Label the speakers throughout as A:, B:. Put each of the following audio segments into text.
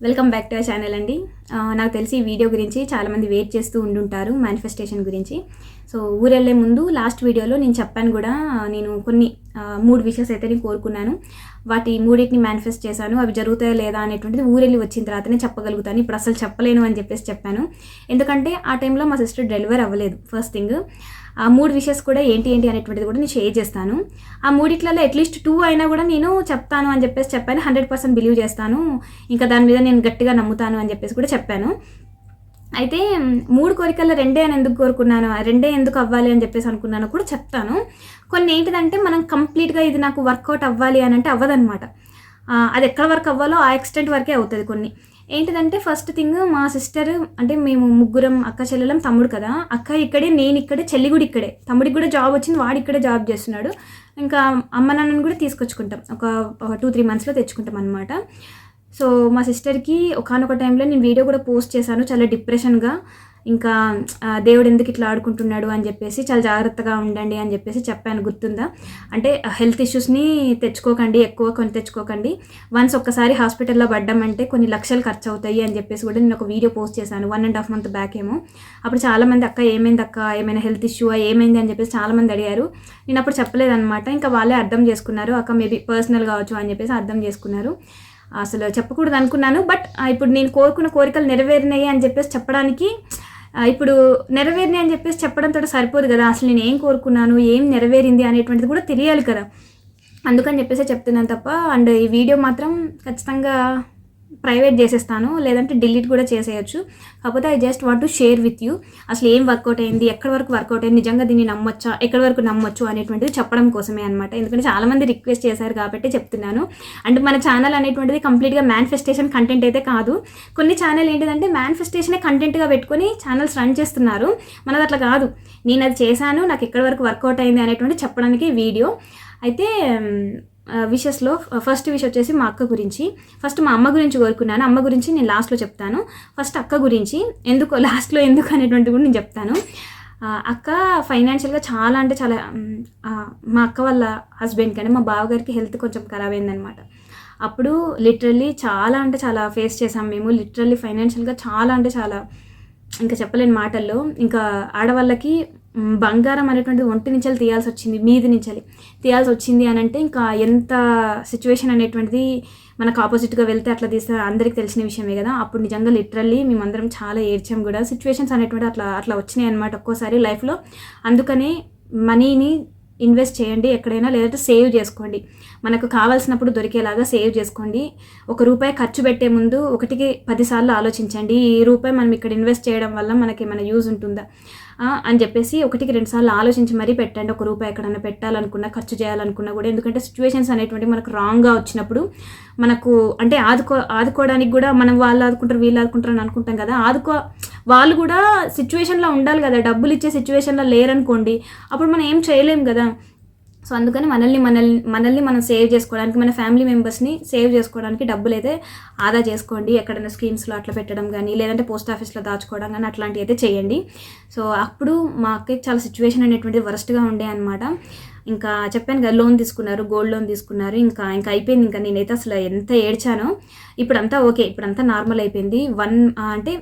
A: Welcome back to our channel అండి. నాకు తెలిసి ఈ వీడియో గురించి చాలామంది వెయిట్ చేస్తూ ఉండుంటారు మేనిఫెస్టేషన్ గురించి. సో ఊరెళ్ళే ముందు లాస్ట్ వీడియోలో నేను చెప్పాను కూడా నేను కొన్ని మూడు విషెస్ అయితే నేను కోరుకున్నాను. వాటి మూడింటిని మేనిఫెస్ట్ చేశాను. అవి జరుగుతాయా లేదా అనేటువంటిది ఊరెళ్ళి వచ్చిన తర్వాతనే చెప్పగలుగుతాను. ఇప్పుడు అసలు చెప్పలేను అని చెప్పేసి చెప్పాను. ఎందుకంటే ఆ టైంలో మా సిస్టర్ డెలివర్ అవ్వలేదు ఫస్ట్ థింగ్. ఆ మూడు విషెస్ కూడా ఏంటి ఏంటి అనేటువంటిది కూడా నేను షేర్ చేస్తాను. ఆ మూడిట్లలో అట్లీస్ట్ టూ అయినా కూడా నేను చెప్తాను అని చెప్పేసి చెప్పాను. హండ్రెడ్ పర్సెంట్ బిలీవ్ చేస్తాను. ఇంకా దాని మీద నేను గట్టిగా నమ్ముతాను అని చెప్పేసి కూడా చెప్పాను. అయితే మూడు కోరికల్లో రెండే అని ఎందుకు కోరుకున్నాను? రెండే ఎందుకు అవ్వాలి అని చెప్పేసి అనుకున్నాను కూడా చెప్తాను. కొన్ని ఏంటిదంటే మనం కంప్లీట్గా ఇది నాకు వర్కౌట్ అవ్వాలి అని అంటే అవ్వదనమాట అది ఎక్కడ వరకు అవ్వాలో ఆ ఎక్స్టెంట్ వరకే అవుతుంది కొన్ని. ఏంటిదంటే ఫస్ట్ థింగ్ మా సిస్టర్ అంటే మేము ముగ్గురం అక్క చెల్లెలం తమ్ముడు కదా. అక్క ఇక్కడే నేను ఇక్కడే చెల్లి కూడా ఇక్కడే. తమ్ముడికి కూడా జాబ్ వచ్చింది వాడు ఇక్కడే జాబ్ చేస్తున్నాడు. ఇంకా అమ్మ నాన్నని కూడా తీసుకొచ్చుకుంటాం. ఒక టూ త్రీ మంత్స్లో తెచ్చుకుంటాం అనమాట సో మా సిస్టర్కి ఒకనొక టైంలో నేను వీడియో కూడా పోస్ట్ చేశాను చాలా డిప్రెషన్గా. ఇంకా దేవుడు ఎందుకు ఇట్లా ఆడుకుంటున్నాడు అని చెప్పేసి చాలా జాగ్రత్తగా ఉండండి అని చెప్పేసి చెప్పాను గుర్తుందా? అంటే హెల్త్ ఇష్యూస్ని తెచ్చుకోకండి ఎక్కువ కొని తెచ్చుకోకండి. వన్స్ ఒక్కసారి హాస్పిటల్లో పడ్డామంటే కొన్ని లక్షలు ఖర్చు అవుతాయి అని చెప్పేసి కూడా నేను ఒక వీడియో పోస్ట్ చేశాను one and half month back ఏమో. అప్పుడు చాలామంది అక్క ఏమైంది అక్క? ఏమైనా హెల్త్ ఇష్యూ ఏమైంది? అని చెప్పేసి చాలామంది అడిగారు. నేను అప్పుడు చెప్పలేదన్నమాట ఇంకా వాళ్ళే అర్థం చేసుకున్నారు అక్క మేబీ పర్సనల్ కావచ్చు అని చెప్పేసి అర్థం చేసుకున్నారు. అసలు చెప్పకూడదు అనుకున్నాను. బట్ ఇప్పుడు నేను కోరుకున్న కోరికలు నెరవేరినాయి అని చెప్పేసి చెప్పడానికి ఇప్పుడు నెరవేరినాయి అని చెప్పేసి చెప్పడంతో సరిపోదు కదా. అసలు నేను ఏం కోరుకున్నాను ఏం నెరవేరింది అనేటువంటిది కూడా తెలియాలి కదా. అందుకని చెప్పేసి చెప్తున్నాను తప్ప అండ్ ఈ వీడియో మాత్రం ఖచ్చితంగా ప్రైవేట్ చేసేస్తాను లేదంటే డిలీట్ కూడా చేసేయచ్చు. కాకపోతే I just want to share with you. అసలు ఏం వర్కౌట్ అయింది ఎక్కడి వరకు వర్కౌట్ అయింది నిజంగా దీన్ని నమ్మొచ్చా ఎక్కడి వరకు నమ్మొచ్చు అనేటువంటిది చెప్పడం కోసమే అనమాట ఎందుకంటే చాలామంది రిక్వెస్ట్ చేశారు కాబట్టి చెప్తున్నాను. అండ్ మన ఛానల్ అనేటువంటిది కంప్లీట్గా మేనిఫెస్టేషన్ కంటెంట్ అయితే కాదు. కొన్ని ఛానల్ ఏంటిదంటే మేనిఫెస్టేషనే కంటెంట్గా పెట్టుకొని ఛానల్స్ రన్ చేస్తున్నారు. మనది అట్లా కాదు. నేను అది చేశాను నాకు ఎక్కడి వరకు వర్కౌట్ అయింది అనేటువంటి చెప్పడానికి వీడియో. అయితే విషెస్లో ఫస్ట్ విష్ వచ్చేసి మా అక్క గురించి. ఫస్ట్ మా అమ్మ గురించి కోరుకున్నాను. అమ్మ గురించి నేను లాస్ట్లో చెప్తాను. ఫస్ట్ అక్క గురించి ఎందుకు లాస్ట్లో ఎందుకు అనేటువంటి కూడా నేను చెప్తాను. అక్క ఫైనాన్షియల్గా చాలా అంటే చాలా మా అక్క వాళ్ళ హస్బెండ్ కానీ మా బావగారికి హెల్త్ కొంచెం ఖరాబ్ అయిందనమాట అప్పుడు లిటరల్లీ చాలా అంటే చాలా ఫేస్ చేసాం మేము. లిటరల్లీ ఫైనాన్షియల్గా చాలా అంటే చాలా ఇంకా చెప్పలేని మాటల్లో ఇంకా ఆడవాళ్ళకి బంగారం అనేటువంటిది ఒంటి నుంచి తీయాల్సి వచ్చింది మీది నుంచి తీయాల్సి వచ్చింది అని అంటే ఇంకా ఎంత సిచ్యువేషన్ అనేటువంటిది మనకు ఆపోజిట్గా వెళ్తే అట్లా తీస్తే అందరికి తెలిసిన విషయమే కదా. అప్పుడు నిజంగా లిటరల్లీ మేమందరం చాలా ఏడ్చాం కూడా. సిచ్యువేషన్స్ అనేటువంటి అట్లా అట్లా వచ్చినాయి అనమాట ఒక్కోసారి లైఫ్లో అందుకనే మనీని ఇన్వెస్ట్ చేయండి ఎక్కడైనా లేదంటే సేవ్ చేసుకోండి. మనకు కావాల్సినప్పుడు దొరికేలాగా సేవ్ చేసుకోండి. ఒక రూపాయి ఖర్చు పెట్టే ముందు ఒకటికి పదిసార్లు ఆలోచించండి. ఈ రూపాయి మనం ఇక్కడ ఇన్వెస్ట్ చేయడం వల్ల మనకి ఏమైనా యూజ్ ఉంటుందా? అని చెప్పేసి ఒకటికి రెండు సార్లు ఆలోచించి మరీ పెట్టండి. ఒక రూపాయి ఎక్కడైనా పెట్టాలనుకున్నా ఖర్చు చేయాలనుకున్నా కూడా. ఎందుకంటే సిచ్యువేషన్స్ అనేటువంటి మనకు రాంగ్గా వచ్చినప్పుడు మనకు అంటే ఆదుకో ఆదుకోవడానికి కూడా మనం వాళ్ళు ఆదుకుంటారు వీళ్ళు ఆదుకుంటారు అని అనుకుంటాం కదా. ఆదుకో వాళ్ళు కూడా సిచ్యువేషన్లో ఉండాలి కదా. డబ్బులు ఇచ్చే సిచ్యువేషన్లో లేరనుకోండి అప్పుడు మనం ఏం చేయలేం కదా. సో అందుకని మనల్ని మనల్ని మనల్ని మనం సేవ్ చేసుకోవడానికి మన ఫ్యామిలీ మెంబర్స్ని సేవ్ చేసుకోవడానికి డబ్బులు అయితే ఆదా చేసుకోండి. ఎక్కడైనా స్కీమ్స్లో అట్లా పెట్టడం కానీ లేదంటే పోస్ట్ ఆఫీస్లో దాచుకోవడం కానీ అట్లాంటివి అయితే చేయండి. సో అప్పుడు మా అక్కకి చాలా సిచ్యువేషన్ అనేటువంటిది వరస్ట్గా ఉండే అనమాట ఇంకా చెప్పాను కదా లోన్ తీసుకున్నారు గోల్డ్ లోన్ తీసుకున్నారు. ఇంకా ఇంకా అయిపోయింది. ఇంకా నేనైతే అసలు ఎంత ఏడ్చానో ఇప్పుడంతా ఓకే ఇప్పుడంతా నార్మల్ అయిపోయింది. వన్ అంటే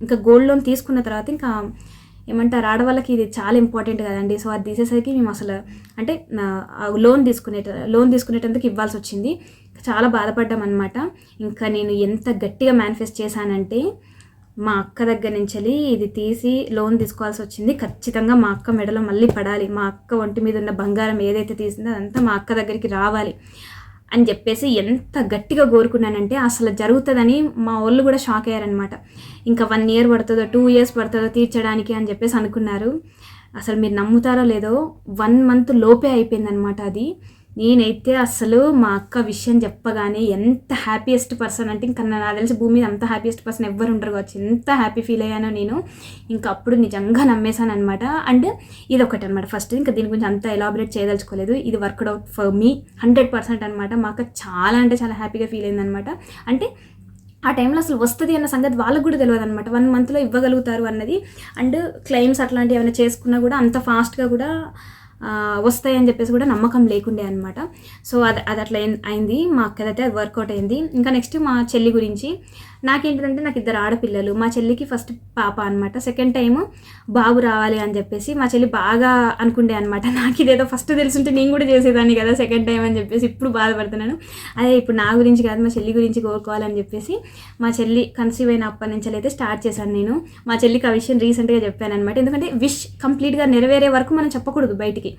A: ఇంకా గోల్డ్ లోన్ తీసుకున్న తర్వాత ఇంకా ఏమంటారు? ఆడవాళ్ళకి ఇది చాలా ఇంపార్టెంట్ కదండి. సో అది తీసేసరికి మేము అసలు అంటే లోన్ తీసుకునే లోన్ తీసుకునేటందుకు ఇవ్వాల్సి వచ్చింది. చాలా బాధపడ్డాం అనమాట ఇంకా నేను ఎంత గట్టిగా మేనిఫెస్ట్ చేశానంటే మా అక్క దగ్గర నుంచి వెళ్ళి ఇది తీసి లోన్ తీసుకోవాల్సి వచ్చింది. ఖచ్చితంగా మా అక్క మెడలో మళ్ళీ పడాలి. మా అక్క ఒంటి మీద ఉన్న బంగారం ఏదైతే తీసిందో అదంతా మా అక్క దగ్గరికి రావాలి. అని చెప్పేసి ఎంత గట్టిగా కోరుకున్నానంటే అసలు జరుగుతుందని మా వాళ్ళు కూడా షాక్ అయ్యారనమాట ఇంకా వన్ ఇయర్ పడుతుందో టూ ఇయర్స్ పడుతుందో తీర్చడానికి అని చెప్పేసి అనుకున్నారు. అసలు మీరు నమ్ముతారో లేదో వన్ మంత్ లోపే అయిపోయిందనమాట అది. నేనైతే అసలు మా అక్క విషయం చెప్పగానే ఎంత హ్యాపీయెస్ట్ పర్సన్ అంటే ఇంకా నాకు తెలిసి భూమి మీద అంత హ్యాపీయెస్ట్ పర్సన్ ఎవ్వరు ఉండరు కావచ్చు. ఎంత హ్యాపీ ఫీల్ అయ్యానో నేను ఇంకా అప్పుడు నిజంగా నమ్మేశాను అనమాట అండ్ ఇది ఒకటి అనమాట ఫస్ట్ ఇంకా దీని గురించి అంత ఎలాబరేట్ చేయదలుచుకోలేదు. ఇది worked out for me hundred percent అనమాట మా అక్క చాలా అంటే చాలా హ్యాపీగా ఫీల్ అయిందనమాట అంటే ఆ టైంలో అసలు వస్తుంది అన్న సంగతి వాళ్ళకు కూడా తెలియదు అనమాట వన్ మంత్లో ఇవ్వగలుగుతారు అన్నది. అండ్ క్లెయిమ్స్ అట్లాంటివి ఏమైనా చేసుకున్నా కూడా అంత ఫాస్ట్గా కూడా వస్తాయని చెప్పేసి కూడా నమ్మకం లేకుండే అనమాట సో అది అది అట్లా అయింది- మా అక్కదైతే అది వర్కౌట్ అయింది. ఇంకా నెక్స్ట్ మా చెల్లి గురించి నాకేంటిదంటే నాకు ఇద్దరు ఆడపిల్లలు. మా చెల్లికి ఫస్ట్ పాప అనమాట సెకండ్ టైం బాబు రావాలి అని చెప్పేసి మా చెల్లి బాగా అనుకుండే అనమాట నాకు ఇదేదో ఫస్ట్ తెలుసుంటే నేను కూడా చేసేదాన్ని కదా సెకండ్ టైం అని చెప్పేసి ఇప్పుడు బాధపడుతున్నాను. అదే ఇప్పుడు నా గురించి కాదు మా చెల్లి గురించి కోరుకోవాలని చెప్పేసి మా చెల్లి కన్సీవ్ అయిన అప్పటి నుంచి అయితే స్టార్ట్ చేశాను నేను. మా చెల్లికి ఆ విషయం రీసెంట్గా చెప్పాను అనమాట ఎందుకంటే విష్ కంప్లీట్గా నెరవేరే వరకు మనం చెప్పకూడదు బయటికి.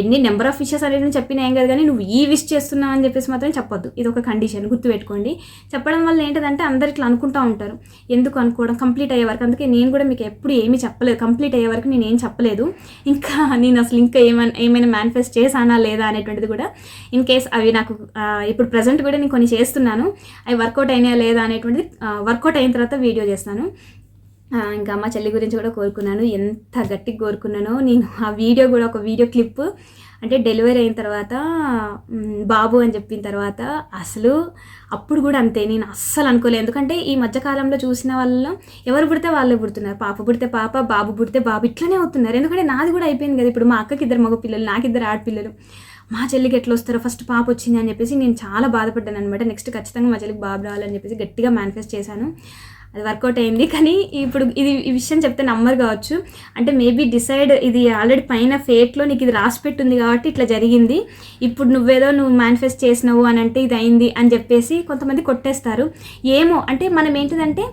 A: ఎన్ని నెంబర్ ఆఫ్ విషెస్ అనేది చెప్పినా ఏం కాదు కానీ నువ్వు ఈ విష్ చేస్తున్నావు అని చెప్పేసి మాత్రం చెప్పొద్దు. ఇది ఒక కండిషన్ గుర్తుపెట్టుకోండి. చెప్పడం వల్ల ఏంటంటే అందరు ఇట్లా అనుకుంటూ ఉంటారు. ఎందుకు అనుకోవడం? కంప్లీట్ అయ్యే వరకు. అందుకే నేను కూడా మీకు ఎప్పుడు ఏమీ చెప్పలేదు. కంప్లీట్ అయ్యే వరకు నేను ఏం చెప్పలేదు. ఇంకా నేను అసలు ఇంకా ఏమైనా ఏమైనా మేనిఫెస్ట్ చేశానా లేదా అనేటువంటిది కూడా ఇన్ కేస్ అవి నాకు ఇప్పుడు ప్రజెంట్ కూడా నేను కొన్ని చేస్తున్నాను. అవి వర్కౌట్ అయినాయా లేదా అనేటువంటిది వర్కౌట్ అయిన తర్వాత వీడియో చేస్తాను. ఇంకా మా చెల్లి గురించి కూడా కోరుకున్నాను. ఎంత గట్టిగా కోరుకున్నానో నేను ఆ వీడియో కూడా ఒక వీడియో క్లిప్ అంటే డెలివరీ అయిన తర్వాత బాబు అని చెప్పిన తర్వాత అసలు అప్పుడు కూడా అంతే. నేను అస్సలు అనుకోలేదు. ఎందుకంటే ఈ మధ్యకాలంలో చూసిన వాళ్ళలో ఎవరు పుడితే వాళ్ళే పుడుతున్నారు. పాప పుడితే పాప బాబు పుడితే బాబు ఇట్లనే అవుతున్నారు. ఎందుకంటే నాది కూడా అయిపోయింది కదా. ఇప్పుడు మా అక్కకి ఇద్దరు మగ పిల్లలు నాకు ఇద్దరు ఆడపిల్లలు. మా చెల్లికి ఎట్లా వస్తారో ఫస్ట్ పాప వచ్చింది అని చెప్పేసి నేను చాలా బాధపడ్డాను అనమాట నెక్స్ట్ ఖచ్చితంగా మా చెల్లికి బాబు రావాలని చెప్పేసి గట్టిగా మేనిఫెస్ట్ చేశాను. అది వర్కౌట్ అయింది. కానీ ఇప్పుడు ఇది ఈ విషయం చెప్తే నమ్మరు కావచ్చు. అంటే మేబీ డిసైడ్ ఇది ఆల్రెడీ పైన ఫేట్లో నీకు ఇది రాసి పెట్టుంది కాబట్టి ఇట్లా జరిగింది. ఇప్పుడు నువ్వేదో నువ్వు మేనిఫెస్ట్ చేసినావు అని అంటే ఇది అయింది అని చెప్పేసి కొంతమంది కొట్టేస్తారు. ఏమో అంటే మనం ఏంటిదంటే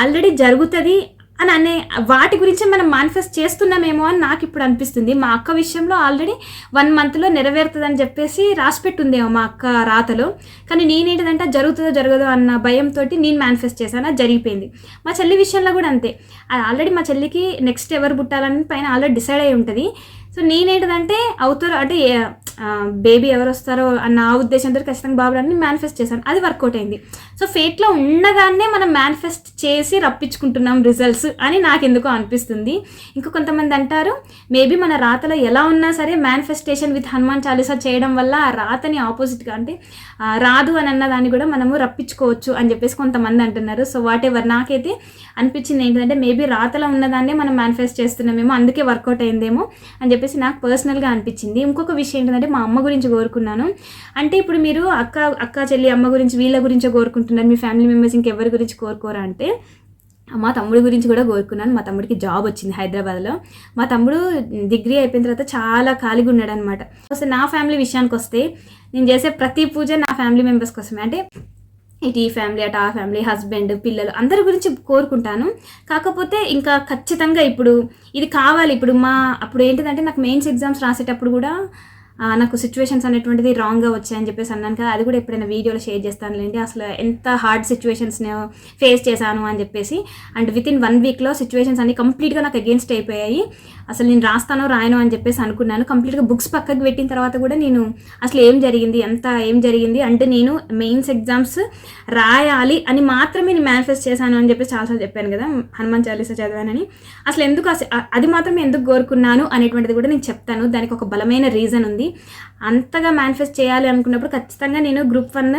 A: ఆల్రెడీ జరుగుతుంది అని అనే వాటి గురించి మనం మేనిఫెస్ట్ చేస్తున్నామేమో అని నాకు ఇప్పుడు అనిపిస్తుంది. మా అక్క విషయంలో ఆల్రెడీ వన్ మంత్లో నెరవేరుతుందని చెప్పేసి రాసిపెట్టుందేమో మా అక్క రాతలో. కానీ నేనేంటిదంటే అది జరుగుతుందో జరగదో అన్న భయంతో నేను మేనిఫెస్ట్ చేశాను అది జరిగిపోయింది. మా చెల్లి విషయంలో కూడా అంతే. అది ఆల్రెడీ మా చెల్లికి నెక్స్ట్ ఎవరు పుట్టాలని పైన ఆల్రెడీ డిసైడ్ అయి ఉంటుంది. సో నేనేంటిదంటే అవుతారు అంటే బేబీ ఎవరు వస్తారో అన్న ఆ ఉద్దేశంతో ఖచ్చితంగా బాబు అని మేనిఫెస్ట్ చేశాను. అది వర్కౌట్ అయింది. సో ఫేట్లో ఉన్నదాన్నే మనం మేనిఫెస్ట్ చేసి రప్పించుకుంటున్నాం రిజల్ట్స్ అని నాకు ఎందుకో అనిపిస్తుంది. ఇంకా కొంతమంది అంటారు మేబీ మన రాతలో ఎలా ఉన్నా సరే మేనిఫెస్టేషన్ విత్ హనుమాన్ చాలీసా చేయడం వల్ల ఆ రాతని ఆపోజిట్గా అంటే రాదు అని అన్న దాన్ని కూడా మనము రప్పించుకోవచ్చు అని చెప్పేసి కొంతమంది అంటున్నారు. సో వాట్ ఎవర్ నాకైతే అనిపించింది ఏంటంటే మేబీ రాతలో ఉన్నదాన్నే మనం మేనిఫెస్ట్ చేస్తున్నామేమో అందుకే వర్కౌట్ అయిందేమో అని చెప్పి చెప్పేసి నాకు పర్సనల్గా అనిపించింది. ఇంకొక విషయం ఏంటంటే మా అమ్మ గురించి కోరుకున్నాను. అంటే ఇప్పుడు మీరు అక్క అక్క చెల్లి అమ్మ గురించి వీళ్ళ గురించి కోరుకుంటున్నారు మీ ఫ్యామిలీ మెంబర్స్ ఇంకెవరి గురించి కోరుకోరా అంటే మా తమ్ముడి గురించి కూడా కోరుకున్నాను. మా తమ్ముడికి జాబ్ వచ్చింది హైదరాబాద్లో. మా తమ్ముడు డిగ్రీ అయిపోయిన తర్వాత చాలా ఖాళీగా ఉన్నాడు అనమాట అసలు నా ఫ్యామిలీ విషయానికి వస్తే నేను చేసే ప్రతి పూజ నా ఫ్యామిలీ మెంబర్స్ కోసమే. అంటే ఇటు ఈ ఫ్యామిలీ అటు ఆ ఫ్యామిలీ హస్బెండ్ పిల్లలు అందరి గురించి కోరుకుంటాను. కాకపోతే ఇంకా ఖచ్చితంగా ఇప్పుడు ఇది కావాలి. ఇప్పుడు మా అప్పుడు ఏంటిదంటే నాకు మెయిన్స్ ఎగ్జామ్స్ రాసేటప్పుడు కూడా నాకు సిచ్యువేషన్స్ అనేటువంటిది రాంగ్గా వచ్చాయని చెప్పేసి అన్నాను కదా అది కూడా ఎప్పుడైనా వీడియోలో షేర్ చేస్తానులేండి. అసలు ఎంత హార్డ్ సిచ్యువేషన్స్ ఫేస్ చేశాను అని చెప్పేసి అండ్ విత్ ఇన్ వన్ వీక్లో సిచ్యువేషన్స్ అన్ని కంప్లీట్గా నాకు అగేన్స్ట్ అయిపోయాయి. అసలు నేను రాస్తానో రాయను అని చెప్పేసి అనుకున్నాను. కంప్లీట్గా బుక్స్ పక్కకి పెట్టిన తర్వాత కూడా నేను అసలు ఏం జరిగింది ఎంత ఏం జరిగింది అంటే నేను మెయిన్స్ ఎగ్జామ్స్ రాయాలి అని మాత్రమే నేను మేనిఫెస్ట్ చేశాను అని చెప్పేసి చాలాసార్లు చెప్పాను కదా హనుమాన్ చాలీసా చదివానని. అసలు ఎందుకు అది మాత్రం ఎందుకు కోరుకున్నాను అనేటువంటిది కూడా నేను చెప్తాను. దానికి ఒక బలమైన రీజన్ ఉంది. అంతగా మేనిఫెస్ట్ చేయాలి అనుకున్నప్పుడు ఖచ్చితంగా నేను గ్రూప్ వన్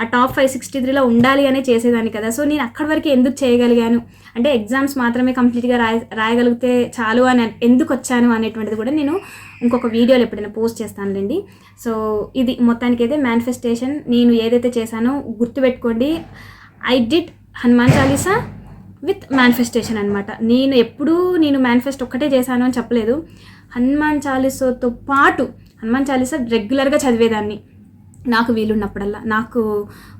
A: ఆ టాప్ ఫైవ్ సిక్స్టీ త్రీలో ఉండాలి అనే చేసేదాన్ని కదా. సో నేను అక్కడి వరకు ఎందుకు చేయగలిగాను? అంటే ఎగ్జామ్స్ మాత్రమే కంప్లీట్గా రాయ రాయగలిగితే చాలు అని ఎందుకు వచ్చాను అనేటువంటిది కూడా నేను ఇంకొక వీడియోలో ఎప్పుడైనా పోస్ట్ చేస్తానులేండి. సో ఇది మొత్తానికి అయితే మేనిఫెస్టేషన్ నేను ఏదైతే చేశానో గుర్తుపెట్టుకోండి. I did Hanuman Chalisa with manifestation అనమాట నేను ఎప్పుడూ నేను మేనిఫెస్ట్ ఒక్కటే చేశాను అని చెప్పలేదు. హనుమాన్ చాలీసాతో పాటు హనుమాన్ చాలీసా రెగ్యులర్గా చదివేదాన్ని. నాకు వీలున్నప్పుడల్లా నాకు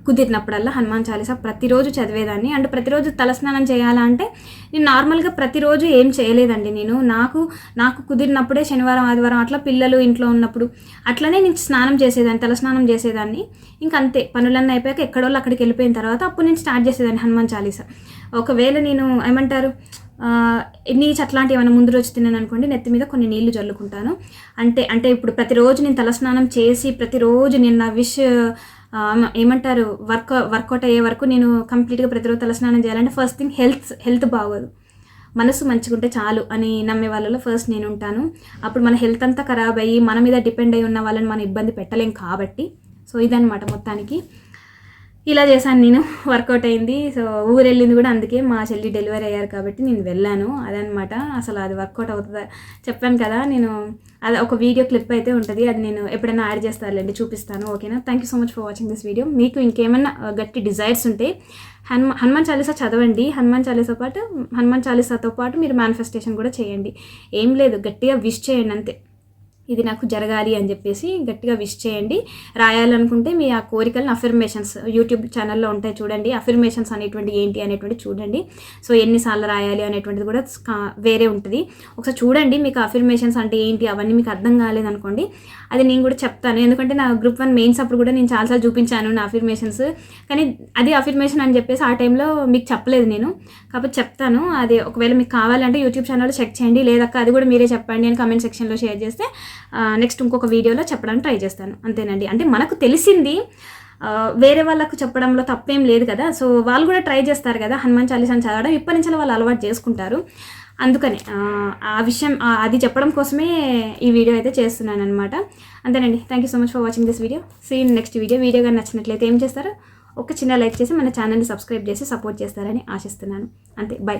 A: కుదిరినప్పుడల్లా హనుమాన్ చాలీసా ప్రతిరోజు చదివేదాన్ని. అంటే ప్రతిరోజు తలస్నానం చేయాలా అంటే నేను నార్మల్గా ప్రతిరోజు ఏం చేయలేదండి నేను. నాకు నాకు కుదిరినప్పుడే శనివారం ఆదివారం అట్లా పిల్లలు ఇంట్లో ఉన్నప్పుడు అట్లనే నేను స్నానం చేసేదాన్ని తలస్నానం చేసేదాన్ని. ఇంక అంతే పనులన్నీ అయిపోయాక ఎక్కడోళ్ళు అక్కడికి వెళ్ళిపోయిన తర్వాత అప్పుడు నేను స్టార్ట్ చేసేదాన్ని హనుమాన్ చాలీసా. ఒకవేళ నేను ఏమంటారు నీచ్ అట్లాంటివి ఏమైనా ముందు రోజు తిన్నాను అనుకోండి నెత్తి మీద కొన్ని నీళ్ళు జల్లుకుంటాను. అంటే అంటే ఇప్పుడు ప్రతిరోజు నేను తలస్నానం చేసి ప్రతిరోజు నేను నా విష్ ఏమంటారు వర్క్ వర్కౌట్ అయ్యే వరకు నేను కంప్లీట్గా ప్రతిరోజు తలస్నానం చేయాలంటే ఫస్ట్ థింగ్ హెల్త్ హెల్త్ బాగోదు. మనసు మంచిగుంటే చాలు అని నమ్మే వాళ్ళలో ఫస్ట్ నేను ఉంటాను. అప్పుడు మన హెల్త్ అంతా ఖరాబ్ అయ్యి మన మీద డిపెండ్ అయి ఉన్న వాళ్ళని మనం ఇబ్బంది పెట్టలేం కాబట్టి. సో ఇదనమాట మొత్తానికి. ఇలా చేశాను నేను వర్కౌట్ అయింది. సో ఊరు వెళ్ళింది కూడా అందుకే మా చెల్లి డెలివరీ అయ్యారు కాబట్టి నేను వెళ్ళాను. అదనమాట అసలు అది వర్కౌట్ అవుతుందా చెప్పాను కదా నేను అది ఒక వీడియో క్లిప్ అయితే ఉంటుంది అది నేను ఎప్పుడైనా యాడ్ చేస్తానులేండి చూపిస్తాను ఓకేనా? Thank you so much for watching this video మీకు ఇంకేమైనా గట్టి డిజైర్స్ ఉంటే హనుమ హనుమాన్ చాలీసా చదవండి. హనుమాన్ చాలీసా పాటు హనుమాన్ చాలీసాతో పాటు మీరు మేనిఫెస్టేషన్ కూడా చేయండి. ఏం లేదు గట్టిగా విష్ చేయండి అంతే. ఇది నాకు జరగాలి అని చెప్పేసి గట్టిగా విష్ చేయండి. రాయాలనుకుంటే మీ ఆ కోరికలను అఫర్మేషన్స్ యూట్యూబ్ ఛానల్లో ఉంటాయి చూడండి. అఫర్మేషన్స్ అనేటువంటి ఏంటి అనేటువంటి చూడండి. సో ఎన్నిసార్లు రాయాలి అనేటువంటిది కూడా వేరే ఉంటుంది. ఒకసారి చూడండి మీకు అఫర్మేషన్స్ అంటే ఏంటి? అవన్నీ మీకు అర్థం కాలేదనుకోండి అది నేను కూడా చెప్తాను. ఎందుకంటే నా గ్రూప్ వన్ మెయిన్స్ అప్పుడు కూడా నేను చాలాసార్లు చూపించాను నా అఫర్మేషన్స్ కానీ అది అఫర్మేషన్ అని చెప్పేసి ఆ టైంలో మీకు చెప్పలేదు నేను. కాబట్టి చెప్తాను. అది ఒకవేళ మీకు కావాలంటే యూట్యూబ్ ఛానల్లో చెక్ చేయండి. లేదక్క అది కూడా మీరే చెప్పండి అని కమెంట్ సెక్షన్లో షేర్ చేస్తే నెక్స్ట్ ఇంకొక వీడియోలో చెప్పడానికి ట్రై చేస్తాను. అంతేనండి. అంటే మనకు తెలిసింది వేరే వాళ్ళకు చెప్పడంలో తప్పేం లేదు కదా. సో వాళ్ళు కూడా ట్రై చేస్తారు కదా. హనుమాన్ చాలీసాని చదవడం. ఇప్పటి నుంచి వాళ్ళు అలవాటు చేసుకుంటారు. అందుకని ఆ, విషయం అది చెప్పడం కోసమే ఈ వీడియో అయితే చేస్తున్నాను అనమాట అంతేనండి thank you so much for watching this video see next video video కానీ నచ్చినట్లయితే ఏం చేస్తారు ఒక చిన్న లైక్ చేసి మన ఛానల్ని సబ్స్క్రైబ్ చేసి సపోర్ట్ చేస్తారని ఆశిస్తున్నాను. అంతే. బై